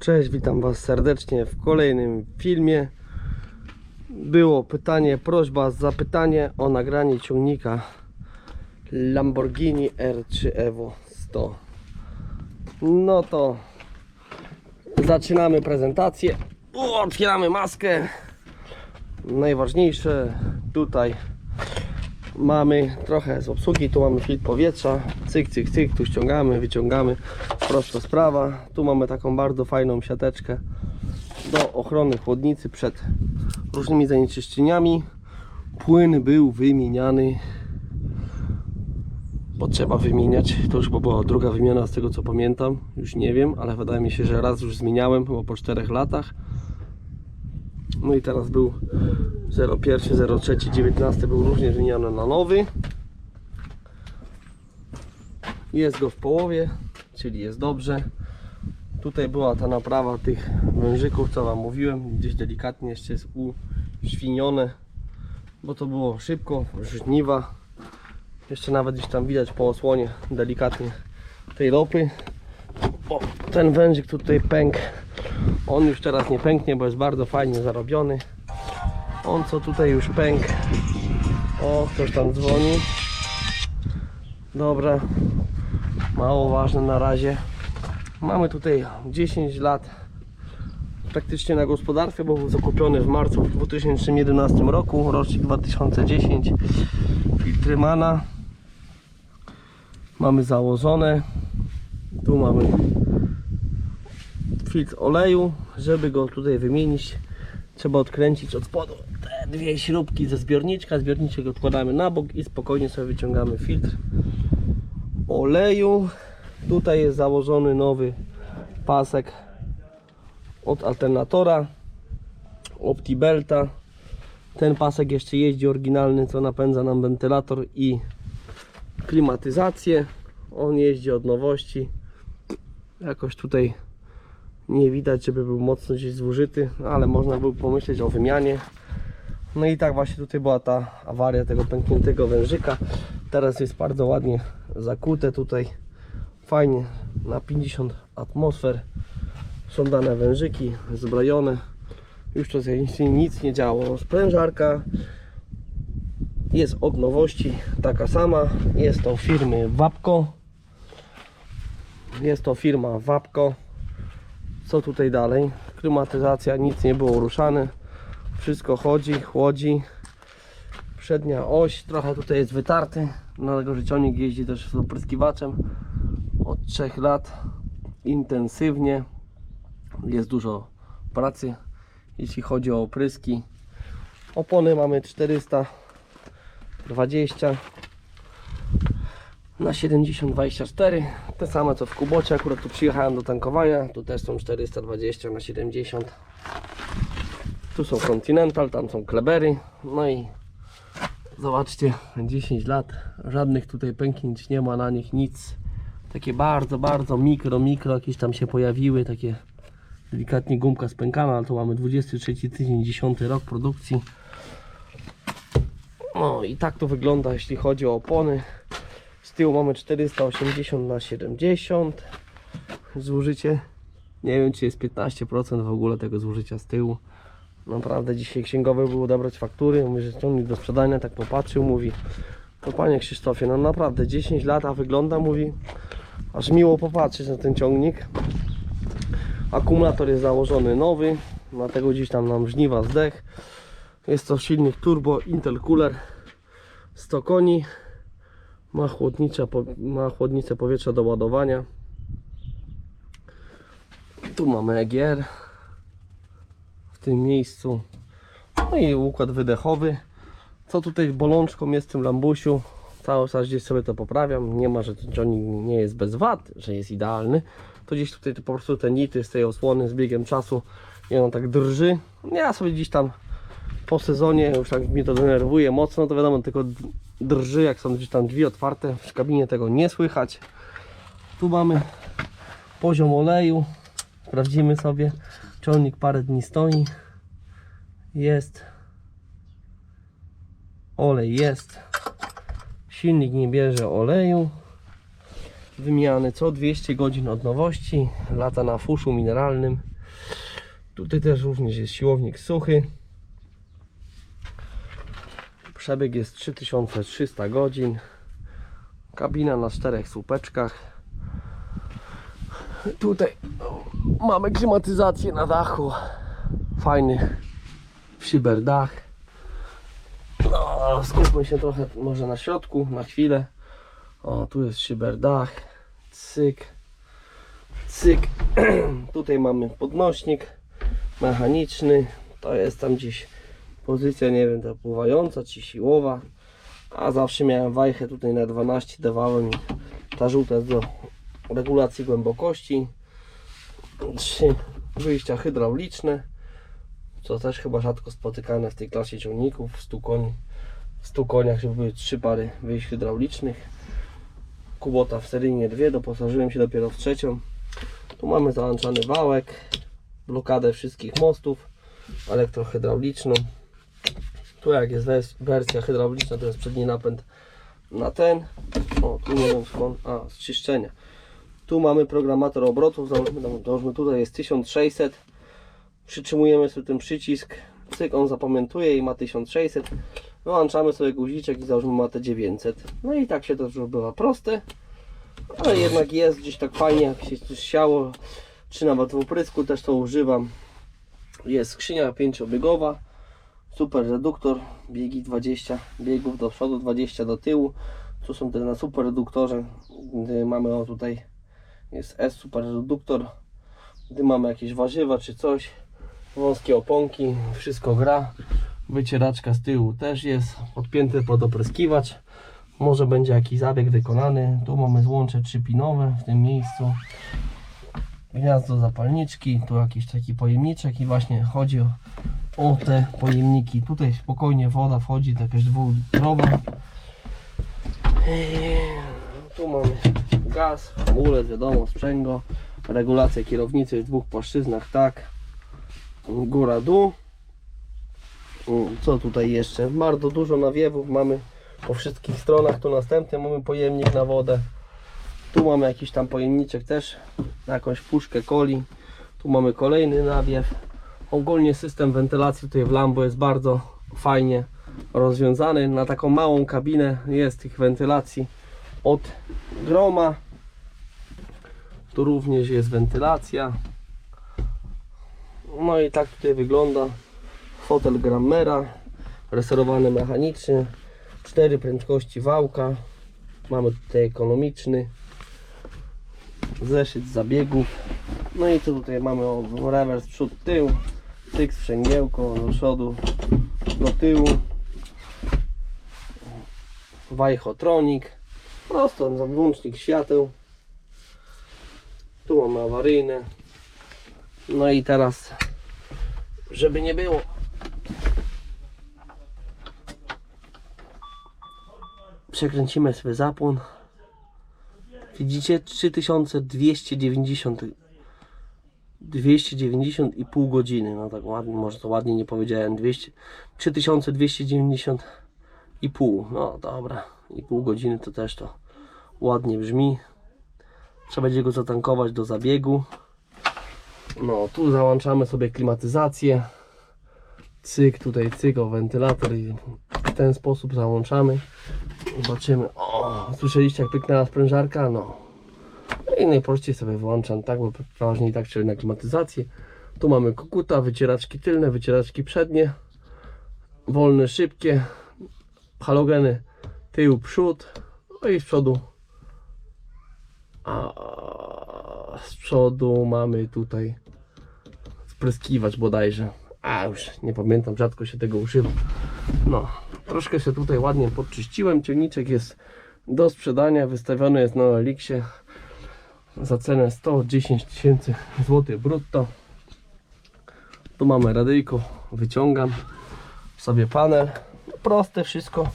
Cześć, witam Was serdecznie w kolejnym filmie. Było pytanie, prośba, zapytanie o nagranie ciągnika Lamborghini R3 Evo 100. No to zaczynamy prezentację. Otwieramy maskę. Najważniejsze tutaj mamy trochę z obsługi, tu mamy filtr powietrza, cyk, cyk, cyk, tu ściągamy, wyciągamy, prosta sprawa. Tu mamy taką bardzo fajną siateczkę do ochrony chłodnicy przed różnymi zanieczyszczeniami. Płyn był wymieniany, bo trzeba wymieniać, to już była druga wymiana z tego co pamiętam, już nie wiem, ale wydaje mi się, że raz już zmieniałem, chyba po 4 latach. No i teraz był 01, 03, 19 był różnie wymieniany na nowy. Jest go w połowie, czyli jest dobrze. Tutaj była ta naprawa tych wężyków, co Wam mówiłem. Gdzieś delikatnie jeszcze jest uświnione, bo to było szybko, żniwa. Jeszcze nawet gdzieś tam widać po osłonie delikatnie tej ropy. O, ten wężyk tutaj pękł. On już teraz nie pęknie, bo jest bardzo fajnie zarobiony. On co tutaj już pękł. O, ktoś tam dzwoni. Dobra. Mało ważne na razie. Mamy tutaj 10 lat praktycznie na gospodarstwie, bo był zakupiony w marcu w 2011 roku, rocznik 2010. Filtry Mana. Mamy założone. Tu mamy filtr oleju. Żeby go tutaj wymienić, trzeba odkręcić od spodu te dwie śrubki ze zbiorniczka. Zbiorniczek odkładamy na bok i spokojnie sobie wyciągamy filtr oleju. Tutaj jest założony nowy pasek od alternatora OptiBelta. Ten pasek jeszcze jeździ oryginalny, co napędza nam wentylator i klimatyzację. On jeździ od nowości. Jakoś tutaj nie widać, żeby był mocno gdzieś zużyty, ale można było pomyśleć o wymianie. No i tak właśnie tutaj była ta awaria tego pękniętego wężyka. Teraz jest bardzo ładnie zakute tutaj. Fajnie na 50 atmosfer. Są dane wężyki zbrojone. Już to się nic nie działo. Sprężarka jest od nowości taka sama. Jest to firmy Wapco. Jest to firma Wapco. Co tutaj dalej? Klimatyzacja, nic nie było ruszane. Wszystko chodzi, chłodzi. Przednia oś, trochę tutaj jest wytarty. Dlatego, że ciągnik jeździ też z opryskiwaczem od 3 lat. Intensywnie. Jest dużo pracy, jeśli chodzi o opryski. Opony mamy 420 na 70-24 te same co w Kubocie, akurat tu przyjechałem do tankowania. Tu też są 420 na 70 tu są Continental, tam są Klebery no i zobaczcie 10 lat, żadnych tutaj pęknięć nie ma na nich, nic. Takie bardzo, bardzo mikro, mikro jakieś tam się pojawiły, takie delikatnie gumka spękana, ale tu mamy 23 tydzień, 10 rok produkcji. No i tak to wygląda jeśli chodzi o opony tyłu mamy 480 na 70 zużycie. Nie wiem czy jest 15% w ogóle tego zużycia z tyłu. Naprawdę dzisiaj księgowy był odebrać faktury. Mówi, że ciągnik do sprzedania, tak popatrzył, mówi to panie Krzysztofie, no naprawdę 10 lat, a wygląda, mówi aż miło popatrzeć na ten ciągnik. Akumulator jest założony nowy, dlatego gdzieś tam nam żniwa zdech. Jest to silnik turbo Intel Cooler 100 koni ma, chłodnicza, ma chłodnicę powietrza do ładowania. Tu mamy EGR w tym miejscu. No i układ wydechowy. Co tutaj bolączką jest w tym lambusiu? Cały czas gdzieś sobie to poprawiam. Nie ma, że ten ciągnik nie jest bez wad, że jest idealny. To gdzieś tutaj to po prostu te nity z tej osłony z biegiem czasu i on tak drży. Ja sobie gdzieś tam po sezonie już tak mnie to denerwuje mocno, to wiadomo, tylko drży, jak są tam drzwi otwarte, w kabinie tego nie słychać. Tu mamy poziom oleju, sprawdzimy sobie, ciągnik parę dni stoi, jest, olej jest, silnik nie bierze oleju, wymiany co 200 godzin od nowości. Lata na fuszu mineralnym. Tutaj też również jest siłownik suchy. Przebieg jest 3300 godzin. Kabina na czterech słupeczkach. Tutaj mamy klimatyzację na dachu. Fajny szyberdach. No, skupmy się trochę może na środku, na chwilę. O, tu jest szyberdach. Cyk. Cyk. Tutaj mamy podnośnik mechaniczny. To jest tam gdzieś pozycja, nie wiem, ta pływająca czy siłowa. A zawsze miałem wajchę tutaj na 12 dawałem ta żółta do regulacji głębokości. Trzy wyjścia hydrauliczne, co też chyba rzadko spotykane w tej klasie ciągników. W 100 koni, w 100 koniach, żeby były trzy pary wyjść hydraulicznych. Kubota w seryjnie dwie, doposażyłem się dopiero w trzecią. Tu mamy załączany wałek, blokadę wszystkich mostów, elektrohydrauliczną. Tu jak jest wers- wersja hydrauliczna, to jest przedni napęd na ten. O, tu nie wiem skąd, a z czyszczenia. Tu mamy programator obrotów, załóżmy, załóżmy tutaj jest 1600. Przytrzymujemy sobie ten przycisk, cyk, on zapamiętuje i ma 1600. Wyłączamy sobie guziczek i załóżmy ma te 900. No i tak się to już bywa proste, ale jednak jest gdzieś tak fajnie, jak się coś siało, czy nawet w oprysku też to używam. Jest skrzynia pięciobiegowa, super reduktor, biegi 20 biegów do przodu, 20 do tyłu. Tu są te na super reduktorze, mamy o tutaj jest S super reduktor, gdy mamy jakieś warzywa czy coś, wąskie oponki, wszystko gra. Wycieraczka z tyłu też jest podpięty pod opryskiwacz. Może będzie jakiś zabieg wykonany. Tu mamy złącze trzypinowe w tym miejscu. Gniazdo zapalniczki, tu jakiś taki pojemniczek i właśnie chodzi o, o te pojemniki. Tutaj spokojnie woda wchodzi, jakaś dwulitrowa. Eee, Tu mamy gaz, hamulec, wiadomo, sprzęgło, regulacja kierownicy w dwóch płaszczyznach, tak, góra, dół. Mm, Co tutaj jeszcze? Bardzo dużo nawiewów mamy po wszystkich stronach. Tu następny mamy pojemnik na wodę. Tu mamy jakiś tam pojemniczek też na jakąś puszkę coli. Tu mamy kolejny nawiew. Ogólnie system wentylacji tutaj w Lambo jest bardzo fajnie rozwiązany. Na taką małą kabinę jest tych wentylacji od groma. Tu również jest wentylacja. No i tak tutaj wygląda fotel Grammera, reserowany mechaniczny, cztery prędkości wałka, mamy tutaj ekonomiczny, zeszyt zabiegów, no i co tutaj mamy rewers przód tył, tyk sprzęgiełko do przodu, do tyłu, wajchotronik, prosto włącznik świateł, tu mamy awaryjne, no i teraz żeby nie było. Przekręcimy sobie zapłon. Widzicie? 3290 290 i pół godziny. No tak ładnie, może to ładnie nie powiedziałem 200, 3290 i pół. No dobra i pół godziny to też to ładnie brzmi. Trzeba będzie go zatankować do zabiegu. No tu załączamy sobie klimatyzację. Cyk tutaj cyk o wentylator i w ten sposób załączamy. Zobaczymy. O słyszeliście jak pyknęła sprężarka? No i najprościej sobie włączam tak? Bo przeważnie i tak trzeba na klimatyzację. Tu mamy kokuta, wycieraczki tylne, wycieraczki przednie. Wolne, szybkie. Halogeny tył, przód. No i z przodu. A z przodu mamy tutaj spryskiwacz bodajże. A już nie pamiętam, rzadko się tego używa. No, troszkę się tutaj ładnie podczyściłem. Ciągniczek jest do sprzedania, wystawiony jest na Elixie za cenę 110 tysięcy złotych brutto. Tu mamy radyjko, wyciągam sobie panel. Proste wszystko.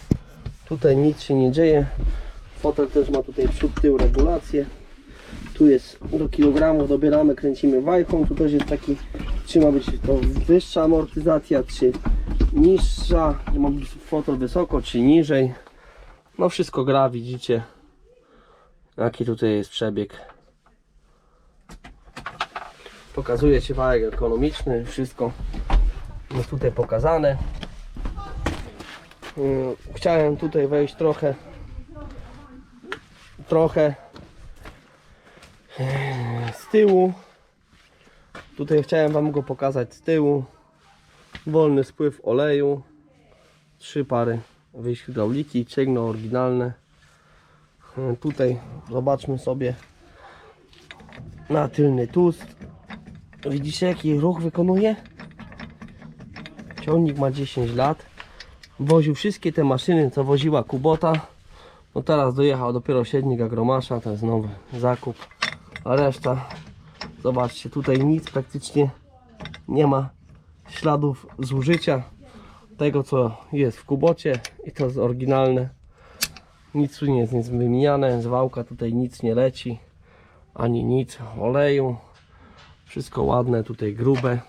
Tutaj nic się nie dzieje. Fotel też ma tutaj przód, tył regulację. Tu jest do kilogramów, dobieramy, kręcimy wajchą. Tu też jest taki, czy ma być to wyższa amortyzacja, czy niższa. Ma być fotel wysoko, czy niżej. No wszystko gra, widzicie. Jaki tutaj jest przebieg. Pokazuję Ci wałek ekonomiczny, wszystko jest tutaj pokazane. Yy, Chciałem tutaj wejść trochę trochę yy, z tyłu. Tutaj chciałem Wam go pokazać z tyłu. Wolny spływ oleju. Trzy pary wyjść hydrauliki, cięgno oryginalne. Yy, Tutaj zobaczmy sobie na tylny tust. Widzicie jaki ruch wykonuje? Ciągnik ma 10 lat. Woził wszystkie te maszyny, co woziła Kubota. No teraz dojechał dopiero siednik agromasza, to jest nowy zakup. A reszta, zobaczcie, tutaj nic praktycznie nie ma śladów zużycia tego, co jest w Kubocie i to jest oryginalne. Nic tu nie jest nic wymieniane, z wałka tutaj nic nie leci, ani nic oleju. Wszystko ładne, tutaj grube.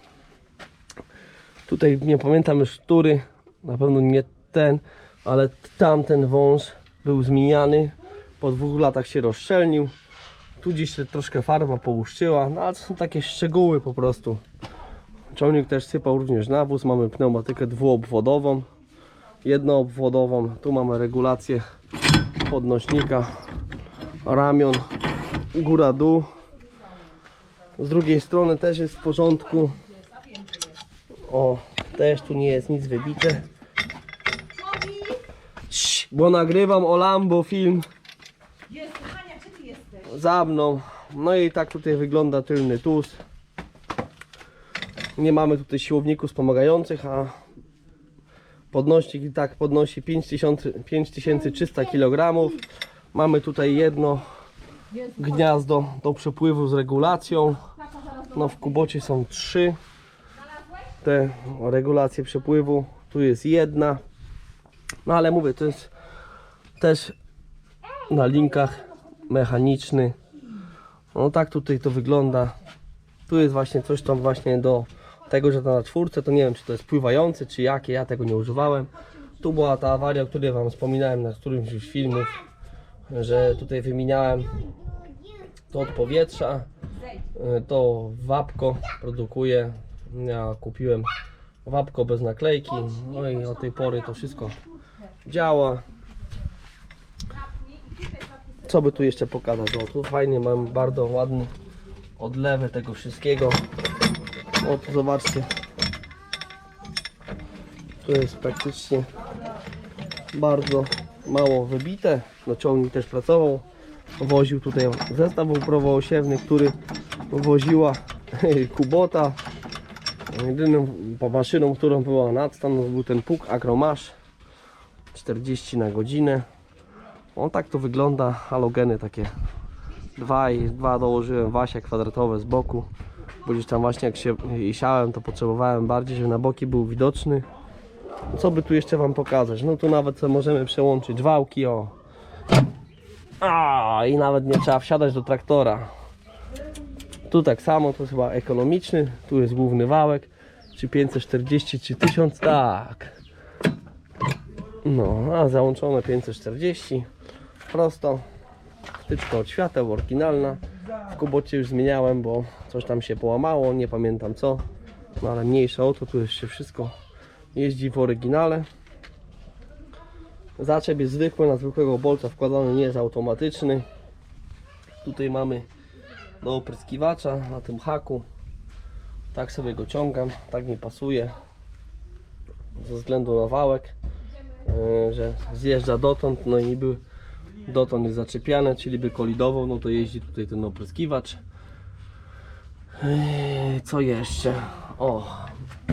Tutaj nie pamiętam już który, na pewno nie ten, ale tamten wąż był zmieniany. Po dwóch latach się rozszczelnił. Tu gdzieś się troszkę farba połuszczyła, no ale to są takie szczegóły po prostu. Ciągnik też sypał również nawóz. Mamy pneumatykę dwuobwodową, jednoobwodową. Tu mamy regulację podnośnika, ramion, góra-dół. Z drugiej strony też jest w porządku. O, też tu nie jest nic wybite. Cii, Bo nagrywam o Lambo film za mną. No i tak tutaj wygląda tylny tuz. Nie mamy tutaj siłowników wspomagających, a podnośnik i tak podnosi 5000 5300 kg. Mamy tutaj jedno gniazdo do przepływu z regulacją. No w kubocie są trzy te regulacje przepływu. Tu jest jedna. No ale mówię, to jest też na linkach mechaniczny. No tak tutaj to wygląda. Tu jest właśnie coś tam właśnie do tego, że to na czwórce, to nie wiem czy to jest pływający, czy jakie, ja tego nie używałem. Tu była ta awaria, o której Wam wspominałem na którymś już filmów, że tutaj wymieniałem to od powietrza, y, to wapko produkuje. Ja kupiłem wapko bez naklejki, no i od tej pory to wszystko działa. Co by tu jeszcze pokazać? O, tu fajnie mam bardzo ładny odlewy tego wszystkiego. O, tu zobaczcie. Tu jest praktycznie bardzo mało wybite. No ciągnik też pracował. Woził tutaj zestaw uprawoosiewny, który woziła Kubota. Jedyną maszyną, którą była nadstan, był ten puk Agromasz. 40 na godzinę. On tak to wygląda, halogeny takie. Dwa i dwa dołożyłem wasia kwadratowe z boku. Bo gdzieś tam właśnie jak się siałem to potrzebowałem bardziej, żeby na boki był widoczny. Co by tu jeszcze wam pokazać? No tu nawet możemy przełączyć wałki o a i nawet nie trzeba wsiadać do traktora. Tu tak samo, to jest chyba ekonomiczny tu jest główny wałek. Czy 540 czy 1000 tak. No, a załączone 540 prosto. Wtyczka od świateł, oryginalna. W kubocie już zmieniałem, bo coś tam się połamało, nie pamiętam co. No ale mniejsza o to, tu jeszcze wszystko jeździ w oryginale zaczep jest zwykły, na zwykłego bolca wkładany, nie jest automatyczny tutaj mamy do opryskiwacza na tym haku tak sobie go ciągam, tak mi pasuje ze względu na wałek e, że zjeżdża dotąd, no i był dotąd jest zaczepiane, czyli by kolidował, no to jeździ tutaj ten opryskiwacz. Eee, Co jeszcze? O,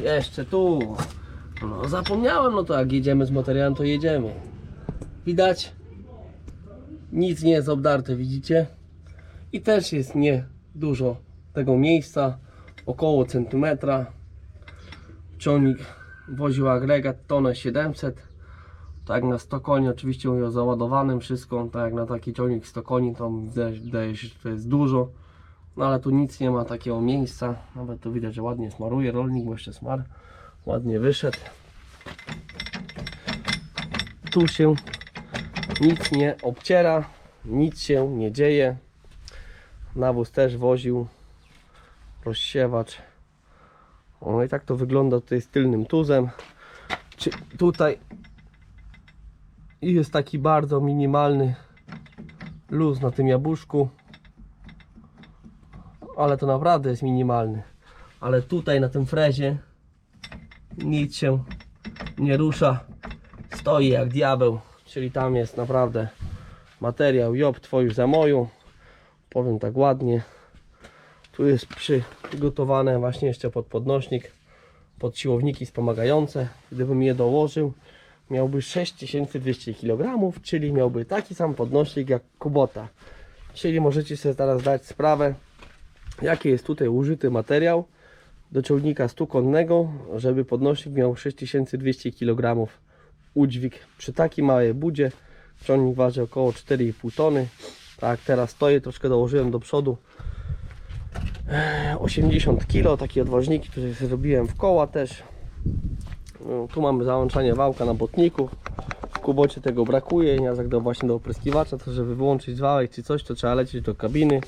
jeszcze tu. No zapomniałem, no to jak jedziemy z materiałem, to jedziemy. Widać? Nic nie jest obdarte, widzicie? I też jest nie dużo tego miejsca, około centymetra. Ciągnik woził agregat tonę 700 tak na 100 koni, oczywiście mówię o załadowanym wszystko, tak jak na taki ciągnik 100 koni, to wydaje, się, że to jest dużo. No ale tu nic nie ma takiego miejsca, nawet tu widać, że ładnie smaruje rolnik, bo jeszcze smar ładnie wyszedł. Tu się nic nie obciera, nic się nie dzieje. Nawóz też woził, rozsiewacz. O, i tak to wygląda tutaj z tylnym tuzem. Czy tutaj jest taki bardzo minimalny luz na tym jabłuszku. Ale to naprawdę jest minimalny. Ale tutaj na tym frezie nic się nie rusza. Stoi jak diabeł. Czyli tam jest naprawdę materiał job twoich za moją. Powiem tak ładnie. Tu jest przygotowane właśnie jeszcze pod podnośnik, pod siłowniki wspomagające. Gdybym je dołożył, miałby 6200 kg, czyli miałby taki sam podnośnik jak Kubota. Czyli możecie sobie teraz zdać sprawę, jaki jest tutaj użyty materiał do ciągnika stukonnego, żeby podnośnik miał 6200 kg udźwig. Przy takiej małej budzie ciągnik waży około 4,5 tony. Tak, teraz stoję, troszkę dołożyłem do przodu. 80 kg, takie odważniki, które zrobiłem w koła też. No, tu mamy załączanie wałka na botniku. W kubocie tego brakuje, jak do właśnie do opryskiwacza, to żeby wyłączyć wałek czy coś, to trzeba lecieć do kabiny.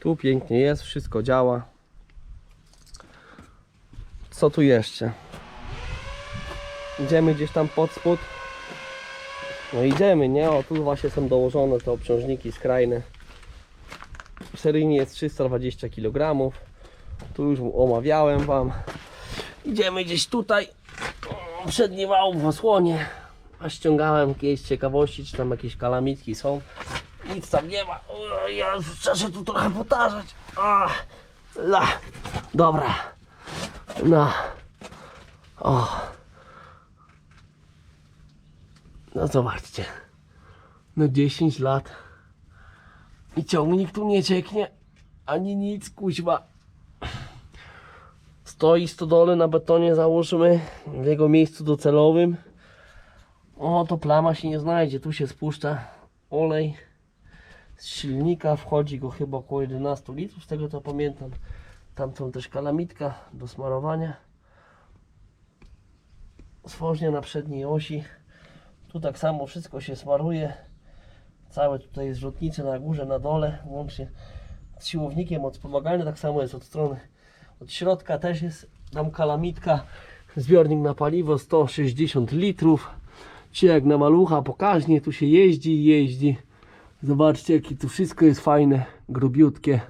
Tu pięknie jest, wszystko działa. Co tu jeszcze? Idziemy gdzieś tam pod spód. No idziemy, nie? O, tu właśnie są dołożone te obciążniki skrajne. Seryjnie jest 320 kg. Tu już omawiałem Wam. Idziemy gdzieś tutaj. Przedni wał w osłonie. A ściągałem z ciekawości, czy tam jakieś kalamitki są. Nic tam nie ma. Ja trzeba się tu trochę potarzać. Dobra. No. O. No zobaczcie. No 10 lat. I ciągnik tu nie cieknie. Ani nic, kuźwa. Stoi stodole na betonie, załóżmy, w jego miejscu docelowym. O, to plama się nie znajdzie. Tu się spuszcza olej z silnika. Wchodzi go chyba około 11 litrów, z tego co pamiętam. Tam są też kalamitka do smarowania. Stworzenie na przedniej osi. Tu tak samo wszystko się smaruje. Całe tutaj jest rzutnice na górze, na dole, łącznie z siłownikiem od. Tak samo jest od strony, od środka też jest tam kalamitka. Zbiornik na paliwo 160 litrów. Czy jak na malucha pokaźnie, tu się jeździ i jeździ. Zobaczcie, jakie tu wszystko jest fajne, grubiutkie.